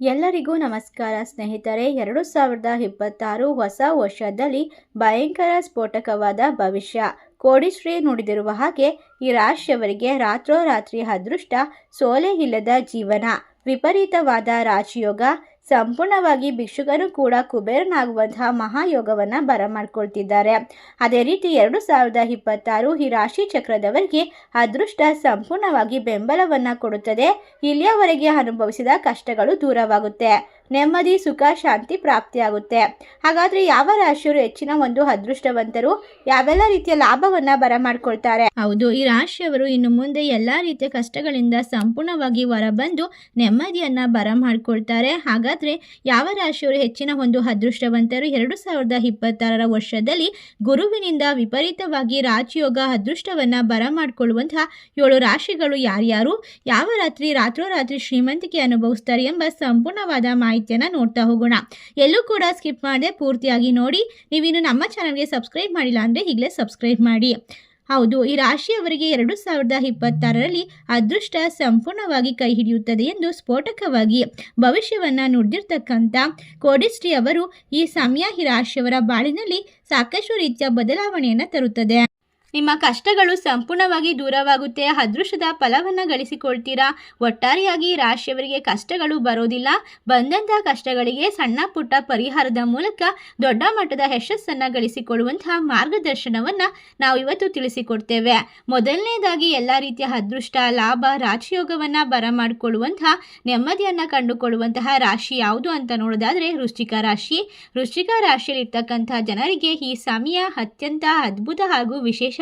ಎಲ್ಲರಿಗೂ ನಮಸ್ಕಾರ ಸ್ನೇಹಿತರೆ. ಎರಡು ಸಾವಿರದ ಇಪ್ಪತ್ತಾರು ಹೊಸ ವರ್ಷದಲ್ಲಿ ಭಯಂಕರ ಸ್ಫೋಟಕವಾದ ಭವಿಷ್ಯ. ಕೋಡಿಶ್ರೀ ನುಡಿದಿರುವ ಹಾಗೆ ಈ ರಾಶಿಯವರಿಗೆ ರಾತ್ರೋರಾತ್ರಿ ಅದೃಷ್ಟ ಸೋಲೆ ಇಲ್ಲದ ಜೀವನ. ವಿಪರೀತವಾದ ರಾಜಯೋಗ ಸಂಪೂರ್ಣವಾಗಿ ಭಿಕ್ಷುಕರು ಕೂಡ ಕುಬೇರನಾಗುವಂತಹ ಮಹಾಯೋಗವನ್ನು ಬರಮಾಡ್ಕೊಳ್ತಿದ್ದಾರೆ. ಅದೇ ರೀತಿ ಎರಡು ಸಾವಿರದ ಇಪ್ಪತ್ತಾರು ಈ ರಾಶಿ ಚಕ್ರದವರಿಗೆ ಅದೃಷ್ಟ ಸಂಪೂರ್ಣವಾಗಿ ಬೆಂಬಲವನ್ನು ಕೊಡುತ್ತದೆ. ಇಲ್ಲಿಯವರೆಗೆ ಅನುಭವಿಸಿದ ಕಷ್ಟಗಳು ದೂರವಾಗುತ್ತೆ. ನೆಮ್ಮದಿ, ಸುಖ, ಶಾಂತಿ ಪ್ರಾಪ್ತಿಯಾಗುತ್ತೆ. ಹಾಗಾದ್ರೆ ಯಾವ ರಾಶಿಯವರು ಹೆಚ್ಚಿನ ಒಂದು ಅದೃಷ್ಟವಂತರು? ಯಾವೆಲ್ಲ ರೀತಿಯ ಲಾಭವನ್ನ ಬರಮಾಡ್ಕೊಳ್ತಾರೆ? ಹೌದು, ಈ ರಾಶಿಯವರು ಇನ್ನು ಮುಂದೆ ಎಲ್ಲಾ ರೀತಿಯ ಕಷ್ಟಗಳಿಂದ ಸಂಪೂರ್ಣವಾಗಿ ಹೊರಬಂದು ನೆಮ್ಮದಿಯನ್ನ ಬರಮಾಡ್ಕೊಳ್ತಾರೆ. ಹಾಗಾದ್ರೆ ಯಾವ ರಾಶಿಯವರು ಹೆಚ್ಚಿನ ಒಂದು ಅದೃಷ್ಟವಂತರು? ಎರಡು ಸಾವಿರದ ಇಪ್ಪತ್ತಾರರ ವರ್ಷದಲ್ಲಿ ಗುರುವಿನಿಂದ ವಿಪರೀತವಾಗಿ ರಾಜಯೋಗ ಅದೃಷ್ಟವನ್ನ ಬರಮಾಡ್ಕೊಳ್ಳುವಂತಹ ಏಳು ರಾಶಿಗಳು ಯಾರ್ಯಾರು? ಯಾವ ರಾತ್ರಿ ರಾತ್ರೋರಾತ್ರಿ ಶ್ರೀಮಂತಿಕೆ ಅನುಭವಿಸ್ತಾರೆ ಎಂಬ ಸಂಪೂರ್ಣವಾದ ಮಾಹಿತಿಯನ್ನು ನೋಡ್ತಾ ಹೋಗೋಣ. ಎಲ್ಲೂ ಕೂಡ ಸ್ಕಿಪ್ ಮಾಡದೆ ಪೂರ್ತಿಯಾಗಿ ನೋಡಿ. ನೀವಿನ್ನು ನಮ್ಮ ಚಾನಲ್ಗೆ ಸಬ್ಸ್ಕ್ರೈಬ್ ಮಾಡಿಲ್ಲ ಅಂದ್ರೆ ಈಗಲೇ ಸಬ್ಸ್ಕ್ರೈಬ್ ಮಾಡಿ. ಹೌದು, ಈ ರಾಶಿಯವರಿಗೆ ಎರಡು ಸಾವಿರದ ಇಪ್ಪತ್ತಾರರಲ್ಲಿ ಅದೃಷ್ಟ ಸಂಪೂರ್ಣವಾಗಿ ಕೈ ಹಿಡಿಯುತ್ತದೆ ಎಂದು ಸ್ಫೋಟಕವಾಗಿ ಭವಿಷ್ಯವನ್ನು ನುಡಿದಿರ್ತಕ್ಕಂಥ ಕೋಡಿಸ್ಟ್ರಿ ಅವರು ಈ ಸಮಯ ಈ ರಾಶಿಯವರ ಬಾಳಿನಲ್ಲಿ ಸಾಕಷ್ಟು ರೀತಿಯ ಬದಲಾವಣೆಯನ್ನು ತರುತ್ತದೆ. ನಿಮ್ಮ ಕಷ್ಟಗಳು ಸಂಪೂರ್ಣವಾಗಿ ದೂರವಾಗುತ್ತೆ, ಅದೃಷ್ಟದ ಫಲವನ್ನು ಗಳಿಸಿಕೊಳ್ತೀರಾ? ಒಟ್ಟಾರೆಯಾಗಿ ರಾಶಿಯವರಿಗೆ ಕಷ್ಟಗಳು ಬರೋದಿಲ್ಲ. ಬಂದಂತಹ ಕಷ್ಟಗಳಿಗೆ ಸಣ್ಣ ಪುಟ್ಟ ಪರಿಹಾರದ ಮೂಲಕ ದೊಡ್ಡ ಮಟ್ಟದ ಯಶಸ್ಸನ್ನು ಗಳಿಸಿಕೊಳ್ಳುವಂತಹ ಮಾರ್ಗದರ್ಶನವನ್ನು ನಾವು ಇವತ್ತು ತಿಳಿಸಿಕೊಡ್ತೇವೆ. ಮೊದಲನೇದಾಗಿ ಎಲ್ಲ ರೀತಿಯ ಅದೃಷ್ಟ, ಲಾಭ, ರಾಜಯೋಗವನ್ನು ಬರಮಾಡಿಕೊಳ್ಳುವಂತಹ ನೆಮ್ಮದಿಯನ್ನು ಕಂಡುಕೊಳ್ಳುವಂತಹ ರಾಶಿ ಯಾವುದು ಅಂತ ನೋಡೋದಾದರೆ ವೃಶ್ಚಿಕ ರಾಶಿ. ವೃಶ್ಚಿಕ ರಾಶಿಯಲ್ಲಿರ್ತಕ್ಕಂಥ ಜನರಿಗೆ ಈ ಸಮಯ ಅತ್ಯಂತ ಅದ್ಭುತ ಹಾಗೂ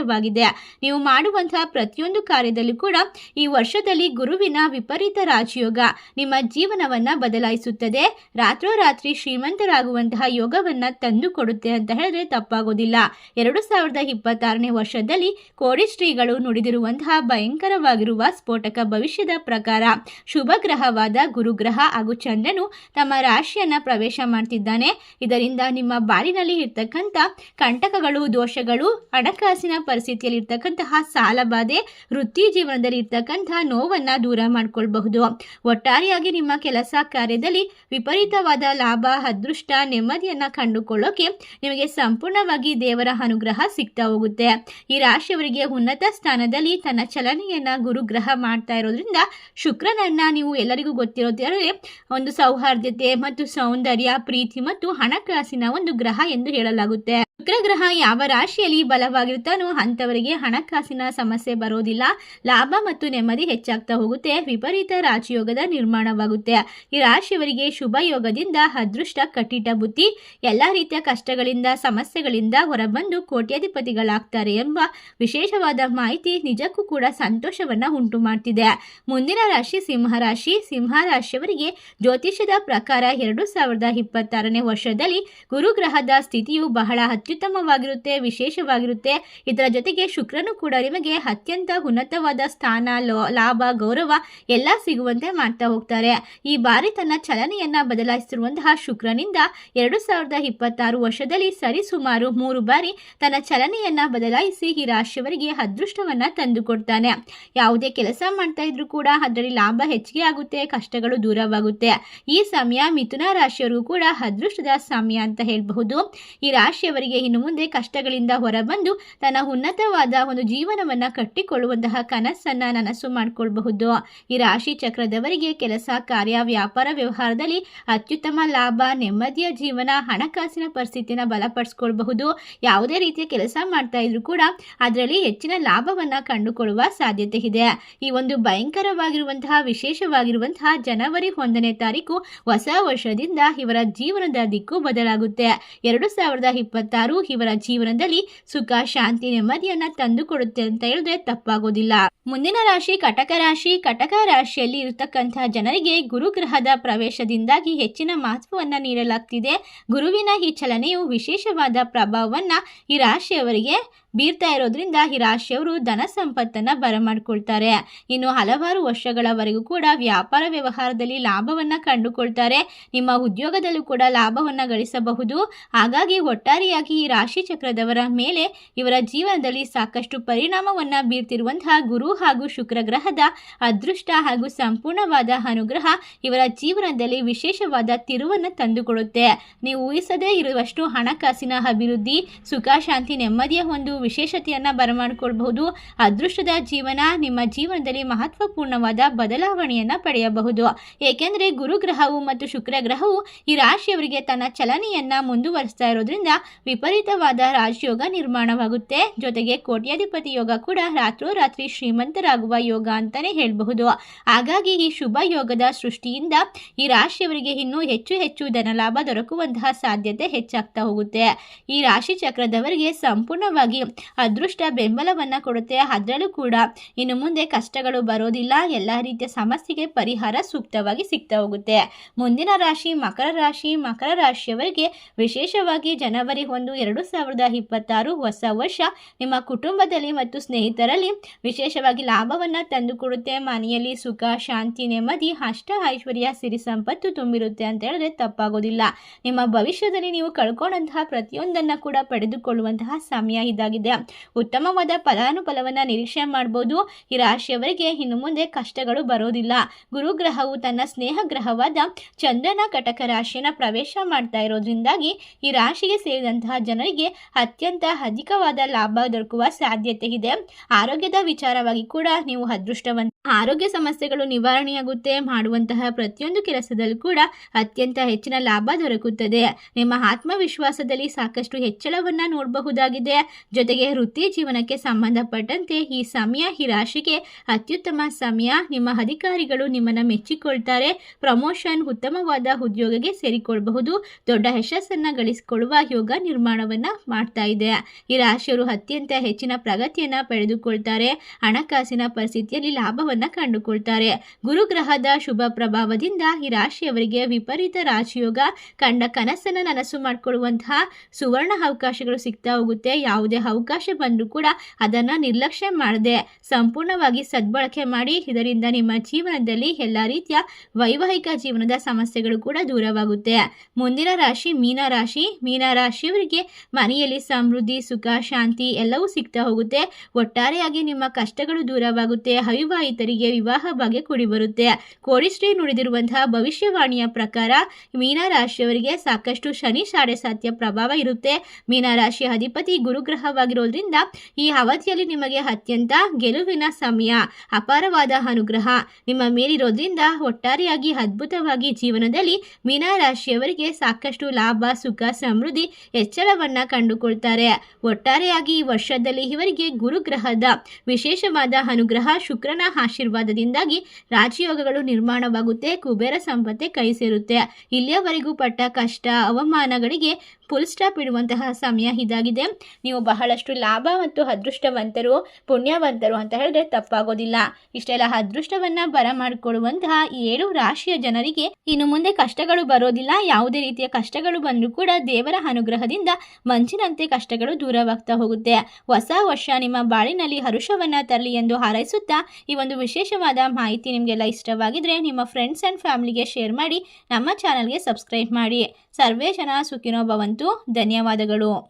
ವಿಶೇಷವಾಗಿದೆ ನೀವು ಮಾಡುವಂತಹ ಪ್ರತಿಯೊಂದು ಕಾರ್ಯದಲ್ಲೂ ಕೂಡ ಈ ವರ್ಷದಲ್ಲಿ ಗುರುವಿನ ವಿಪರೀತ ರಾಜಯೋಗ ನಿಮ್ಮ ಜೀವನವನ್ನ ಬದಲಾಯಿಸುತ್ತದೆ. ರಾತ್ರೋರಾತ್ರಿ ಶ್ರೀಮಂತರಾಗುವಂತಹ ಯೋಗವನ್ನ ತಂದು ಕೊಡುತ್ತೆ ಅಂತ ಹೇಳಿದ್ರೆ ತಪ್ಪಾಗೋದಿಲ್ಲ. ಎರಡು ಸಾವಿರದ ಇಪ್ಪತ್ತಾರನೇ ವರ್ಷದಲ್ಲಿ ಕೋಡಿಶ್ರೀಗಳು ನುಡಿದಿರುವಂತಹ ಭಯಂಕರವಾಗಿರುವ ಸ್ಫೋಟಕ ಭವಿಷ್ಯದ ಪ್ರಕಾರ ಶುಭ ಗ್ರಹವಾದ ಗುರುಗ್ರಹ ಹಾಗೂ ಚಂದ್ರನು ತಮ್ಮ ರಾಶಿಯನ್ನ ಪ್ರವೇಶ ಮಾಡ್ತಿದ್ದಾನೆ. ಇದರಿಂದ ನಿಮ್ಮ ಬಾರಿನಲ್ಲಿ ಇರ್ತಕ್ಕಂಥ ಕಂಟಕಗಳು, ದೋಷಗಳು ಹಣಕಾಸಿನ ಪರಿಸ್ಥಿತಿಯಲ್ಲಿ ಇರ್ತಕ್ಕಂತಹ ಸಾಲಬಾಧೆ ವೃತ್ತಿ ಜೀವನದಲ್ಲಿ ಇರ್ತಕ್ಕಂತಹ ನೋವನ್ನ ದೂರ ಮಾಡ್ಕೊಳ್ಬಹುದು. ಒಟ್ಟಾರೆಯಾಗಿ ನಿಮ್ಮ ಕೆಲಸ ಕಾರ್ಯದಲ್ಲಿ ವಿಪರೀತವಾದ ಲಾಭ, ಅದೃಷ್ಟ, ನೆಮ್ಮದಿಯನ್ನ ಕಂಡುಕೊಳ್ಳೋಕೆ ನಿಮಗೆ ಸಂಪೂರ್ಣವಾಗಿ ದೇವರ ಅನುಗ್ರಹ ಸಿಗ್ತಾ ಹೋಗುತ್ತೆ. ಈ ರಾಶಿಯವರಿಗೆ ಉನ್ನತ ಸ್ಥಾನದಲ್ಲಿ ತನ್ನ ಚಲನೆಯನ್ನ ಗುರುಗ್ರಹ ಮಾಡ್ತಾ ಇರೋದ್ರಿಂದ ಶುಕ್ರನನ್ನ ನೀವು ಎಲ್ಲರಿಗೂ ಗೊತ್ತಿರೋದ್ರೆ ಒಂದು ಸೌಹಾರ್ದತೆ ಮತ್ತು ಸೌಂದರ್ಯ, ಪ್ರೀತಿ ಮತ್ತು ಹಣಕಾಸಿನ ಒಂದು ಗ್ರಹ ಎಂದು ಹೇಳಲಾಗುತ್ತೆ. ಶುಕ್ರ ಗ್ರಹ ಯಾವ ರಾಶಿಯಲ್ಲಿ ಬಲವಾಗಿರುತ್ತಾನೋ ಅಂಥವರಿಗೆ ಹಣಕಾಸಿನ ಸಮಸ್ಯೆ ಬರೋದಿಲ್ಲ. ಲಾಭ ಮತ್ತು ನೆಮ್ಮದಿ ಹೆಚ್ಚಾಗ್ತಾ ಹೋಗುತ್ತೆ. ವಿಪರೀತ ರಾಜಯೋಗದ ನಿರ್ಮಾಣವಾಗುತ್ತೆ. ಈ ರಾಶಿಯವರಿಗೆ ಶುಭ ಯೋಗದಿಂದ ಅದೃಷ್ಟ ಕಟ್ಟಿಟ ಬುದ್ಧಿ. ಎಲ್ಲ ರೀತಿಯ ಕಷ್ಟಗಳಿಂದ, ಸಮಸ್ಯೆಗಳಿಂದ ಹೊರಬಂದು ಕೋಟ್ಯಾಧಿಪತಿಗಳಾಗ್ತಾರೆ ಎಂಬ ವಿಶೇಷವಾದ ಮಾಹಿತಿ ನಿಜಕ್ಕೂ ಕೂಡ ಸಂತೋಷವನ್ನ ಉಂಟು ಮಾಡ್ತಿದೆ ಮುಂದಿನ ರಾಶಿ ಸಿಂಹ ರಾಶಿ. ಸಿಂಹ ರಾಶಿಯವರಿಗೆ ಜ್ಯೋತಿಷ್ಯದ ಪ್ರಕಾರ ಎರಡು ಸಾವಿರದ ಇಪ್ಪತ್ತಾರನೇ ವರ್ಷದಲ್ಲಿ ಗುರುಗ್ರಹದ ಸ್ಥಿತಿಯು ಬಹಳ ಅತ್ಯುತ್ತಮವಾಗಿರುತ್ತೆ, ವಿಶೇಷವಾಗಿರುತ್ತೆ. ಇದರ ಜೊತೆಗೆ ಶುಕ್ರನು ಕೂಡ ನಿಮಗೆ ಅತ್ಯಂತ ಉನ್ನತವಾದ ಸ್ಥಾನ ಲಾಭ, ಗೌರವ ಎಲ್ಲ ಸಿಗುವಂತೆ ಮಾಡ್ತಾ ಹೋಗ್ತಾರೆ. ಈ ಬಾರಿ ತನ್ನ ಚಲನೆಯನ್ನ ಬದಲಾಯಿಸಿರುವಂತಹ ಶುಕ್ರನಿಂದ ಎರಡು ಸಾವಿರದ ಇಪ್ಪತ್ತಾರು ವರ್ಷದಲ್ಲಿ ಸರಿಸುಮಾರು ಮೂರು ಬಾರಿ ತನ್ನ ಚಲನೆಯನ್ನ ಬದಲಾಯಿಸಿ ಈ ರಾಶಿಯವರಿಗೆ ಅದೃಷ್ಟವನ್ನ ತಂದುಕೊಡ್ತಾನೆ. ಯಾವುದೇ ಕೆಲಸ ಮಾಡ್ತಾ ಇದ್ರು ಕೂಡ ಅದರಲ್ಲಿ ಲಾಭ ಹೆಚ್ಚಿಗೆ ಆಗುತ್ತೆ, ಕಷ್ಟಗಳು ದೂರವಾಗುತ್ತೆ. ಈ ಸಮಯ ಮಿಥುನ ರಾಶಿಯವರಿಗೂ ಕೂಡ ಅದೃಷ್ಟದ ಸಮಯ ಅಂತ ಹೇಳಬಹುದು. ಈ ರಾಶಿಯವರಿಗೆ ಇನ್ನು ಮುಂದೆ ಕಷ್ಟಗಳಿಂದ ಹೊರಬಂದು ತನ್ನ ಉನ್ನತವಾದ ಒಂದು ಜೀವನವನ್ನ ಕಟ್ಟಿಕೊಳ್ಳುವಂತಹ ಕನಸನ್ನ ನನಸು ಮಾಡಿಕೊಳ್ಳಬಹುದು ಈ ರಾಶಿ ಚಕ್ರದವರಿಗೆ ಕೆಲಸ, ಕಾರ್ಯ, ವ್ಯಾಪಾರ ವ್ಯವಹಾರದಲ್ಲಿ ಅತ್ಯುತ್ತಮ ಲಾಭ, ನೆಮ್ಮದಿಯ ಜೀವನ, ಹಣಕಾಸಿನ ಪರಿಸ್ಥಿತಿನ ಬಲಪಡಿಸ್ಕೊಳ್ಬಹುದು. ಯಾವುದೇ ರೀತಿಯ ಕೆಲಸ ಮಾಡ್ತಾ ಇದ್ರು ಕೂಡ ಅದರಲ್ಲಿ ಹೆಚ್ಚಿನ ಲಾಭವನ್ನ ಕಂಡುಕೊಳ್ಳುವ ಸಾಧ್ಯತೆ ಇದೆ. ಈ ಒಂದು ಭಯಂಕರವಾಗಿರುವಂತಹ, ವಿಶೇಷವಾಗಿರುವಂತಹ ಜನವರಿ ಒಂದನೇ ತಾರೀಕು ಹೊಸ ವರ್ಷದಿಂದ ಇವರ ಜೀವನದ ದಿಕ್ಕು ಬದಲಾಗುತ್ತೆ. ಎರಡು ಸಾವಿರದ ಇಪ್ಪತ್ತಾರು ಇವರ ಜೀವನದಲ್ಲಿ ಸುಖ, ಶಾಂತಿ, ನೆಮ್ಮದಿಯನ್ನ ತಂದುಕೊಡುತ್ತೆ ಅಂತ ಹೇಳಿದ್ರೆ ತಪ್ಪಾಗೋದಿಲ್ಲ. ಮುಂದಿನ ರಾಶಿ ಕಟಕ ರಾಶಿ. ಕಟಕ ರಾಶಿಯಲ್ಲಿ ಇರತಕ್ಕಂತಹ ಜನರಿಗೆ ಗುರುಗ್ರಹದ ಪ್ರವೇಶದಿಂದಾಗಿ ಹೆಚ್ಚಿನ ಮಹತ್ವವನ್ನ ನೀಡಲಾಗ್ತಿದೆ. ಗುರುವಿನ ಈ ಚಲನೆಯು ವಿಶೇಷವಾದ ಪ್ರಭಾವವನ್ನ ಈ ರಾಶಿಯವರಿಗೆ ಬೀರ್ತಾ ಇರೋದ್ರಿಂದ ಈ ರಾಶಿಯವರು ಧನ ಸಂಪತ್ತನ್ನ ಬರಮಾಡ್ಕೊಳ್ತಾರೆ. ಇನ್ನು ಹಲವಾರು ವರ್ಷಗಳವರೆಗೂ ಕೂಡ ವ್ಯಾಪಾರ ವ್ಯವಹಾರದಲ್ಲಿ ಲಾಭವನ್ನ ಕಂಡುಕೊಳ್ತಾರೆ. ನಿಮ್ಮ ಉದ್ಯೋಗದಲ್ಲೂ ಕೂಡ ಲಾಭವನ್ನ ಗಳಿಸಬಹುದು. ಹಾಗಾಗಿ ಒಟ್ಟಾರೆಯಾಗಿ ಈ ರಾಶಿ ಚಕ್ರದವರ ಮೇಲೆ ಇವರ ಜೀವನದಲ್ಲಿ ಸಾಕಷ್ಟು ಪರಿಣಾಮವನ್ನ ಬೀರ್ತಿರುವಂತಹ ಗುರು ಹಾಗೂ ಶುಕ್ರ ಗ್ರಹದ ಅದೃಷ್ಟ ಹಾಗೂ ಸಂಪೂರ್ಣವಾದ ಅನುಗ್ರಹ ಇವರ ಜೀವನದಲ್ಲಿ ವಿಶೇಷವಾದ ತಿರುವನ್ನು ತಂದುಕೊಡುತ್ತೆ. ನೀವು ಊಹಿಸದೇ ಇರುವಷ್ಟು ಹಣಕಾಸಿನ ಅಭಿವೃದ್ಧಿ, ಸುಖ, ಶಾಂತಿ, ನೆಮ್ಮದಿಯ ಒಂದು ವಿಶೇಷತೆಯನ್ನ ಬರಮಾಡಿಕೊಳ್ಬಹುದು. ಅದೃಷ್ಟದ ಜೀವನ ನಿಮ್ಮ ಜೀವನದಲ್ಲಿ ಮಹತ್ವಪೂರ್ಣವಾದ ಬದಲಾವಣೆಯನ್ನ ಪಡೆಯಬಹುದು. ಏಕೆಂದರೆ ಗುರುಗ್ರಹವು ಮತ್ತು ಶುಕ್ರ ಗ್ರಹವು ಈ ರಾಶಿಯವರಿಗೆ ತನ್ನ ಚಲನೆಯನ್ನ ಮುಂದುವರಿಸ್ತಾ ಇರೋದ್ರಿಂದ ವಿಪರೀತವಾದ ರಾಜಯೋಗ ನಿರ್ಮಾಣವಾಗುತ್ತೆ. ಜೊತೆಗೆ ಕೋಟ್ಯಾಧಿಪತಿ ಯೋಗ ಕೂಡ ರಾತ್ರೋರಾತ್ರಿ ಶ್ರೀಮಂತರಾಗುವ ಯೋಗ ಅಂತಾನೆ ಹೇಳಬಹುದು. ಹಾಗಾಗಿ ಈ ಶುಭ ಯೋಗದ ಸೃಷ್ಟಿಯಿಂದ ಈ ರಾಶಿಯವರಿಗೆ ಇನ್ನೂ ಹೆಚ್ಚು ಹೆಚ್ಚು ಧನಲಾಭ ದೊರಕುವಂತಹ ಸಾಧ್ಯತೆ ಹೆಚ್ಚಾಗ್ತಾ ಹೋಗುತ್ತೆ. ಈ ರಾಶಿ ಚಕ್ರದವರಿಗೆ ಸಂಪೂರ್ಣವಾಗಿ ಅದೃಷ್ಟ ಬೆಂಬಲವನ್ನ ಕೊಡುತ್ತೆ. ಅದರಲ್ಲೂ ಕೂಡ ಇನ್ನು ಮುಂದೆ ಕಷ್ಟಗಳು ಬರೋದಿಲ್ಲ. ಎಲ್ಲ ರೀತಿಯ ಸಮಸ್ಯೆಗೆ ಪರಿಹಾರ ಸೂಕ್ತವಾಗಿ ಸಿಗ್ತಾ ಹೋಗುತ್ತೆ. ಮುಂದಿನ ರಾಶಿ ಮಕರ ರಾಶಿ. ಮಕರ ರಾಶಿಯವರಿಗೆ ವಿಶೇಷವಾಗಿ ಜನವರಿ ಒಂದು ಎರಡು ಸಾವಿರದ ಇಪ್ಪತ್ತಾರು ಹೊಸ ವರ್ಷ ನಿಮ್ಮ ಕುಟುಂಬದಲ್ಲಿ ಮತ್ತು ಸ್ನೇಹಿತರಲ್ಲಿ ವಿಶೇಷವಾಗಿ ಲಾಭವನ್ನು ತಂದುಕೊಡುತ್ತೆ. ಮನೆಯಲ್ಲಿ ಸುಖ, ಶಾಂತಿ, ನೆಮ್ಮದಿ, ಅಷ್ಟ ಐಶ್ವರ್ಯ, ಸಿರಿ ಸಂಪತ್ತು ತುಂಬಿರುತ್ತೆ ಅಂತ ಹೇಳಿದ್ರೆ ತಪ್ಪಾಗೋದಿಲ್ಲ. ನಿಮ್ಮ ಭವಿಷ್ಯದಲ್ಲಿ ನೀವು ಕಳ್ಕೊಂಡಂತಹ ಪ್ರತಿಯೊಂದನ್ನ ಕೂಡ ಪಡೆದುಕೊಳ್ಳುವಂತಹ ಸಮಯ ಇದಾಗಿದೆ. ಉತ್ತಮವಾದ ಫಲಾನುಫಲವನ್ನು ನಿರೀಕ್ಷೆ ಮಾಡಬಹುದು ಈ ರಾಶಿಯವರಿಗೆ ಇನ್ನು ಮುಂದೆ ಕಷ್ಟಗಳು ಬರೋದಿಲ್ಲ. ಗುರುಗ್ರಹವು ತನ್ನ ಸ್ನೇಹ ಗ್ರಹವಾದ ಚಂದ್ರನ ಕಟಕ ರಾಶಿಯನ್ನ ಪ್ರವೇಶ ಮಾಡ್ತಾ ಇರೋದ್ರಿಂದಾಗಿ ಈ ರಾಶಿಗೆ ಸೇರಿದಂತಹ ಜನರಿಗೆ ಅತ್ಯಂತ ಅಧಿಕವಾದ ಲಾಭ ದೊರಕುವ ಸಾಧ್ಯತೆ ಇದೆ. ಆರೋಗ್ಯದ ವಿಚಾರವಾಗಿ ಕೂಡ ನೀವು ಅದೃಷ್ಟವಂತ ಆರೋಗ್ಯ ಸಮಸ್ಯೆಗಳು ನಿವಾರಣೆಯಾಗುತ್ತೆ. ಮಾಡುವಂತಹ ಪ್ರತಿಯೊಂದು ಕೆಲಸದಲ್ಲೂ ಕೂಡ ಅತ್ಯಂತ ಹೆಚ್ಚಿನ ಲಾಭ ದೊರಕುತ್ತದೆ. ನಿಮ್ಮ ಆತ್ಮವಿಶ್ವಾಸದಲ್ಲಿ ಸಾಕಷ್ಟು ಹೆಚ್ಚಳವನ್ನ ನೋಡಬಹುದಾಗಿದೆ. ಜೊತೆಗೆ ವೃತ್ತಿ ಜೀವನಕ್ಕೆ ಸಂಬಂಧಪಟ್ಟಂತೆ ಈ ಸಮಯ, ಈ ರಾಶಿಗೆ ಅತ್ಯುತ್ತಮ ಸಮಯ. ನಿಮ್ಮ ಅಧಿಕಾರಿಗಳು ನಿಮ್ಮನ್ನ ಮೆಚ್ಚಿಕೊಳ್ತಾರೆ. ಪ್ರಮೋಷನ್, ಉತ್ತಮವಾದ ಉದ್ಯೋಗಕ್ಕೆ ಸೇರಿಕೊಳ್ಳಬಹುದು ದೊಡ್ಡ ಯಶಸ್ಸನ್ನ ಗಳಿಸಿಕೊಳ್ಳುವ ಯೋಗ ನಿರ್ಮಾಣವನ್ನ ಮಾಡ್ತಾ ಇದೆ. ಈ ರಾಶಿಯವರು ಅತ್ಯಂತ ಹೆಚ್ಚಿನ ಪ್ರಗತಿಯನ್ನ ಪಡೆದುಕೊಳ್ತಾರೆ. ಹಣಕಾಸಿನ ಪರಿಸ್ಥಿತಿಯಲ್ಲಿ ಲಾಭವನ್ನ ಕಂಡುಕೊಳ್ತಾರೆ. ಗುರುಗ್ರಹದ ಶುಭ ಪ್ರಭಾವದಿಂದ ಈ ರಾಶಿಯವರಿಗೆ ವಿಪರೀತ ರಾಜಯೋಗ, ಕಂಡ ಕನಸನ್ನ ನನಸು ಮಾಡಿಕೊಳ್ಳುವಂತಹ ಸುವರ್ಣ ಅವಕಾಶಗಳು ಸಿಗ್ತಾ ಹೋಗುತ್ತೆ. ಯಾವುದೇ ಅವಕಾಶ ಬಂದರೂ ಕೂಡ ಅದನ್ನ ನಿರ್ಲಕ್ಷ್ಯ ಮಾಡದೆ, ಸಂಪೂರ್ಣವಾಗಿ ಸದ್ಬಳಕೆ ಮಾಡಿ, ಇದರಿಂದ ನಿಮ್ಮ ಜೀವನದಲ್ಲಿ ಎಲ್ಲ ರೀತಿಯ ವೈವಾಹಿಕ ಜೀವನದ ಸಮಸ್ಯೆಗಳು ಕೂಡ ದೂರವಾಗುತ್ತೆ. ಮುಂದಿನ ರಾಶಿ ಮೀನ ರಾಶಿ. ಮೀನ ರಾಶಿಯವರಿಗೆ ಮನೆಯಲ್ಲಿ ಸಮೃದ್ಧಿ, ಸುಖ, ಶಾಂತಿ ಎಲ್ಲವೂ ಸಿಗ್ತಾ ಹೋಗುತ್ತೆ. ಒಟ್ಟಾರೆಯಾಗಿ ನಿಮ್ಮ ಕಷ್ಟಗಳು ದೂರವಾಗುತ್ತೆ. ಅವಿವಾಹಿತರಿಗೆ ವಿವಾಹ ಭಾಗ್ಯ ಕೂಡಿ ಬರುತ್ತೆ. ಕೋಡಿಶ್ರೀ ನುಡಿದಿರುವಂತಹ ಭವಿಷ್ಯವಾಣಿಯ ಪ್ರಕಾರ ಮೀನ ರಾಶಿಯವರಿಗೆ ಸಾಕಷ್ಟು ಶನಿ ಸಾಡೆ ಸಾಧ್ಯ ಪ್ರಭಾವ ಇರುತ್ತೆ. ಮೀನ ರಾಶಿಯ ಅಧಿಪತಿ ಗುರುಗ್ರಹವಾಗಿರೋದ್ರಿಂದ ಈ ಅವಧಿಯಲ್ಲಿ ನಿಮಗೆ ಅತ್ಯಂತ ಗೆಲುವಿನ ಸಮಯ, ಅಪಾರವಾದ ಅನುಗ್ರಹ. ನಿಮ್ಮ ಮೇಲಿರೋದ್ರಿಂದ ಒಟ್ಟಾರೆಯಾಗಿ ಅದ್ಭುತವಾಗಿ ಜೀವನದಲ್ಲಿ ಮೀನ ರಾಶಿಯವರಿಗೆ ಸಾಕಷ್ಟು ಲಾಭ, ಸುಖ, ಸಮೃದ್ಧಿ ಎಚ್ಚರವನ್ನ ಕಂಡುಕೊಳ್ತಾರೆ. ಒಟ್ಟಾರೆಯಾಗಿ ಈ ವರ್ಷದಲ್ಲಿ ಇವರಿಗೆ ಗುರುಗ್ರಹದ ವಿಶೇಷವಾದ ಅನುಗ್ರಹ ಶುಕ್ರನ ಆಶೀರ್ವಾದದಿಂದಾಗಿ ರಾಜಯೋಗಗಳು ನಿರ್ಮಾಣವಾಗುತ್ತೆ ಕುಬೇರ ಸಂಪತ್ತೆ ಕೈ ಸೇರುತ್ತೆ ಇಲ್ಲಿಯವರೆಗೂ ಪಟ್ಟ ಕಷ್ಟ ಅವಮಾನಗಳಿಗೆ ಫುಲ್ ಸ್ಟಾಪ್ ಇಡುವಂತಹ ಸಮಯ ಇದಾಗಿದೆ. ನೀವು ಬಹಳಷ್ಟು ಲಾಭ ಮತ್ತು ಅದೃಷ್ಟವಂತರು, ಪುಣ್ಯವಂತರು ಅಂತ ಹೇಳಿದ್ರೆ ತಪ್ಪಾಗೋದಿಲ್ಲ. ಇಷ್ಟೆಲ್ಲ ಅದೃಷ್ಟವನ್ನ ಬರಮಾಡಿಕೊಳ್ಳುವಂತಹ ಈ ಏಳು ರಾಶಿಯ ಜನರಿಗೆ ಇನ್ನು ಮುಂದೆ ಕಷ್ಟಗಳು ಬರೋದಿಲ್ಲ. ಯಾವುದೇ ರೀತಿಯ ಕಷ್ಟಗಳು ಬಂದರೂ ಕೂಡ ದೇವರ ಅನುಗ್ರಹದಿಂದ ಮಂಚಿನಂತೆ ಕಷ್ಟಗಳು ದೂರವಾಗ್ತಾ ಹೋಗುತ್ತೆ. ಹೊಸ ವರ್ಷ ನಿಮ್ಮ ಬಾಳಿನಲ್ಲಿ ಹರುಷವನ್ನ ತರಲಿ ಎಂದು ಹಾರೈಸುತ್ತಾ ಈ ಒಂದು ವಿಶೇಷವಾದ ಮಾಹಿತಿ ನಿಮಗೆಲ್ಲ ಇಷ್ಟವಾಗಿದ್ರೆ ನಿಮ್ಮ ಫ್ರೆಂಡ್ಸ್ ಆ್ಯಂಡ್ ಫ್ಯಾಮಿಲಿಗೆ ಶೇರ್ ಮಾಡಿ, ನಮ್ಮ ಚಾನಲ್ಗೆ ಸಬ್ಸ್ಕ್ರೈಬ್ ಮಾಡಿ. ಸರ್ವೇ ಜನ ಸುಖಿನೋ ಭವಂತು. ಧನ್ಯವಾದಗಳು.